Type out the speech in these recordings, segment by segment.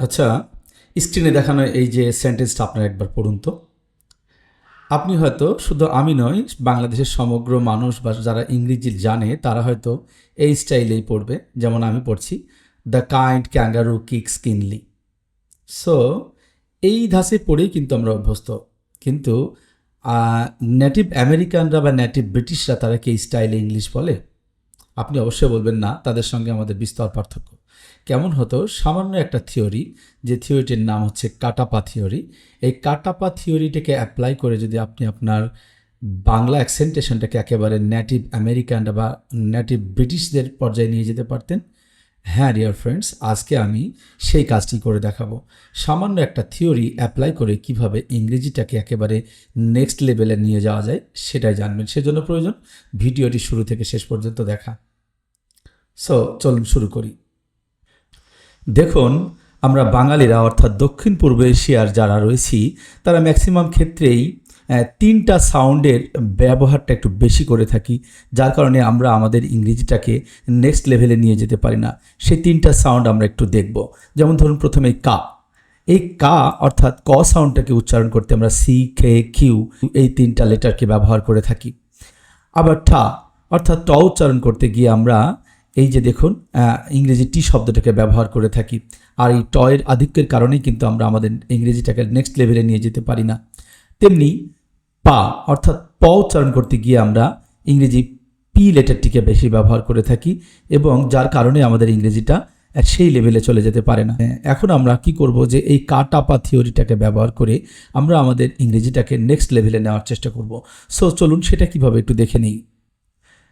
আচ্ছা স্ক্রিনে দেখানো এই যে সেন্টেন্সটা আপনারা একবার পড়ুন তো। আপনি হয়তো শুধু আমি নয়, বাংলাদেশের সমগ্র মানুষ বা যারা ইংরেজি জানে, তারা হয়তো এই স্টাইলেই পড়বে। যেমন আমি পড়ছি the kind kangaroo kick keenly so এই ধাসে পড়েই কিন্তু আমরা অভ্যস্ত। কিন্তু নেটিভ আমেরিকানরা বা নেটিভ ব্রিটিশরা তারা কি স্টাইলে ইংলিশ বলে? আপনি অবশ্যই বলবেন না, তাদের সঙ্গে আমাদের বিস্তর পার্থক্য। কেমন হতো? সামান্য একটা থিওরি যে থিওরিটির নাম হচ্ছে কাটাপা থিওরি এই কাটাপা থিওরিটাকে অ্যাপ্লাই করে যদি আপনি আপনার বাংলা অ্যাকসেন্টেশনটাকে একেবারে নেটিভ আমেরিকান বা নেটিভ ব্রিটিশদের পর্যায়ে নিয়ে যেতে পারতেন। হ্যাঁ ডিয়ার ফ্রেন্ডস আজকে আমি সেই কাজটি করে দেখাবো। সামান্য একটা থিওরি অ্যাপ্লাই করে কীভাবে ইংরেজিটাকে একেবারে নেক্সট লেভেলে নিয়ে যাওয়া যায়, সেটাই জানবেন। সেজন্য প্রয়োজন, ভিডিওটি শুরু থেকে শেষ পর্যন্ত দেখা। সো চলুন শুরু করি। দেখুন, আমরা বাঙালিরা, অর্থাৎ দক্ষিণ পূর্ব এশিয়ার যারা রয়েছি, তারা ম্যাক্সিমাম ক্ষেত্রেই তিনটা সাউন্ডের ব্যবহারটা একটু বেশি করে থাকি, যার কারণে আমরা আমাদের ইংরেজিটাকে নেক্সট লেভেলে নিয়ে যেতে পারি না। সেই তিনটা সাউন্ড আমরা একটু দেখব। যেমন ধরুন, প্রথমে কা। এই কা, অর্থাৎ ক সাউন্ডটাকে উচ্চারণ করতে আমরা সি কে কিউ এই তিনটা লেটারকে ব্যবহার করে থাকি। আবার ঠা, অর্থাৎ ট উচ্চারণ করতে গিয়ে আমরা এই যে দেখুন ইংরেজি টি শব্দটাকে ব্যবহার করে থাকি। আর এই টয়ের আধিক্যের কারণেই কিন্তু আমরা আমাদের ইংরেজিটাকে নেক্সট লেভেলে নিয়ে যেতে পারি না। তেমনি পা, অর্থাৎ প উচ্চারণ করতে গিয়ে আমরা ইংরেজি পি লেটারটিকে বেশি ব্যবহার করে থাকি এবং যার কারণে আমাদের ইংরেজিটা সেই লেভেলে চলে যেতে পারে না। এখন আমরা কি করব যে এই কাটাপা থিওরিটাকে ব্যবহার করে আমরা আমাদের ইংরেজিটাকে নেক্সট লেভেলে নেওয়ার চেষ্টা করব। সো চলুন সেটা কীভাবে একটু দেখে নিই।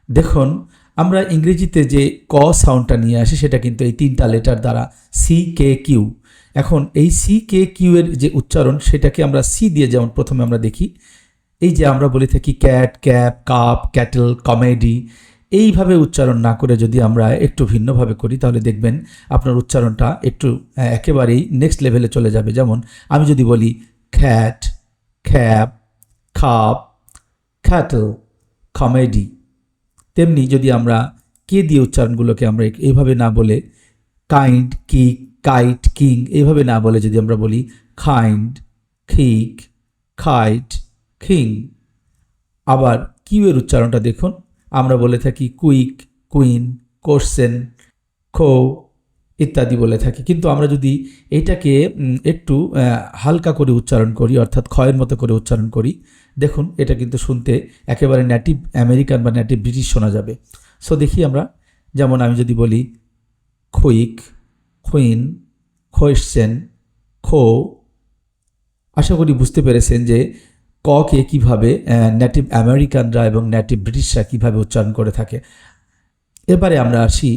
দেখুন, আমরা ইংরেজিতে যে ক সাউন্ডটা নিয়ে আসি, সেটা কিন্তু এই তিনটা লেটার দ্বারা সি কে কিউ এখন এই সি কে কিউ এর যে উচ্চারণ, সেটাকে আমরা সি দিয়ে যেমন প্রথমে আমরা দেখি, এই যে আমরা বলে থাকি cat cap cup cattle comedy এইভাবে উচ্চারণ না করে যদি আমরা একটু ভিন্নভাবে করি, তাহলে দেখবেন আপনার উচ্চারণটা একটু একেবারেই নেক্সট লেভেলে চলে যাবে। যেমন আমি যদি বলি খ্যাট খ্যাপ খাপ খ্যাটেল কমেডি তেমনি যদি আমরা কে দিয়ে উচ্চারণগুলোকে আমরা এইভাবে না বলে কাইন্ড কি কাইট কিং এইভাবে না বলে যদি আমরা বলি খাইন্ড খিক খাইট খিং আবার কিউয়ের উচ্চারণটা দেখুন, আমরা বলে থাকি কুইক কুইন কোশ্চেন খো ইত্যাদি বলে থাকি। কিন্তু আমরা যদি এটাকে একটু হালকা করে উচ্চারণ করি, অর্থাৎ ক্ষয়ের মতো করে উচ্চারণ করি, দেখুন, এটা কিন্তু শুনতে একেবারে নেটিভ আমেরিকান বা নেটিভ ব্রিটিশ শোনা যাবে। সো দেখি আমরা, যেমন আমি যদি বলি খুইক খুইন কোয়েশ্চেন খো আশা করি বুঝতে পেরেছেন যে, ককে কীভাবে নেটিভ আমেরিকানরা এবং নেটিভ ব্রিটিশরা কীভাবে উচ্চারণ করে থাকে। এবারে আমরা আসি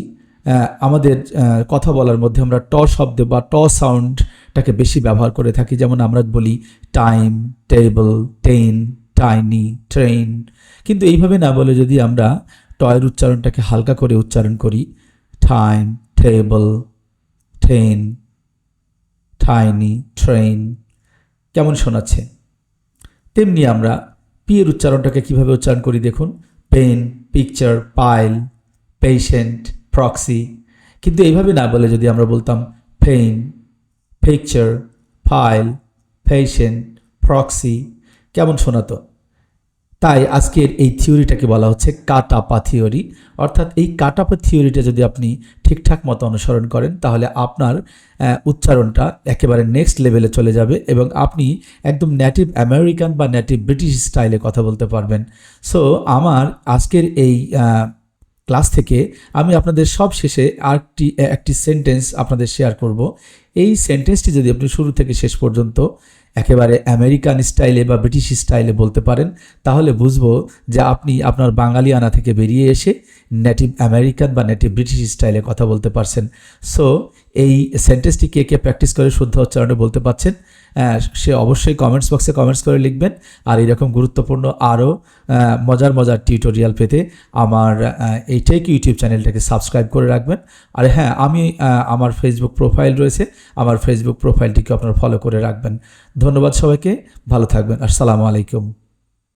আমাদের কথা বলার মধ্যে আমরা ট শব্দ বা ট সাউন্ডটাকে বেশি ব্যবহার করে থাকি। যেমন আমরা বলি time table ten tiny train কিন্তু এইভাবে না বলে যদি আমরা টয়ের উচ্চারণটাকে হালকা করে উচ্চারণ করি time table ten tiny train কেমন শোনাচ্ছে? তেমনি আমরা পি এর উচ্চারণটাকে কীভাবে উচ্চারণ করি দেখুন। Pen picture pile patient proxy কিন্তু এইভাবে না বলে যদি আমরা বলতাম pain picture file patient proxy কেমন শোনাতো? তাই আজকের এই থিওরিটাকে বলা হচ্ছে কাটাপা থিওরি। অর্থাৎ এই কাটাপা থিওরিটা যদি আপনি ঠিকঠাক মতো অনুসরণ করেন, তাহলে আপনার উচ্চারণটা একেবারে নেক্সট লেভেলে চলে যাবে এবং আপনি একদম নেটিভ আমেরিকান বা নেটিভ ব্রিটিশ স্টাইলে কথা বলতে পারবেন। সো আমার আজকের এই ক্লাস থেকে আমি আপনাদের সব শেষে আরেকটি, একটি সেন্টেন্স আপনাদের শেয়ার করব। এই সেন্টেন্সটি যদি আপনি শুরু থেকে শেষ পর্যন্ত একেবারে আমেরিকান স্টাইলে বা ব্রিটিশ স্টাইলে বলতে পারেন, তাহলে বুঝব যে আপনি আপনার বাঙালিয়ানা থেকে বেরিয়ে এসে নেটিভ আমেরিকান বা নেটিভ ব্রিটিশ স্টাইলে কথা বলতে পারছেন। সো এই সেন্টেন্সটি কে কে প্র্যাকটিস করে, শুদ্ধ উচ্চারণে বলতে পারছেন? সে অবশ্যই কমেন্টস বক্সে কমেন্টস করে লিখবেন। আর এরকম গুরুত্বপূর্ণ আরও মজার মজার টিউটোরিয়াল পেতে আমার এইটাই কি ইউটিউব চ্যানেলটাকে সাবস্ক্রাইব করে রাখবেন। আর হ্যাঁ আমি আমার ফেসবুক প্রোফাইল রয়েছে। আমার ফেসবুক প্রোফাইলটিকে আপনারা ফলো করে রাখবেন। ধন্যবাদ সবাইকে। ভালো থাকবেন। আসসালামু আলাইকুম।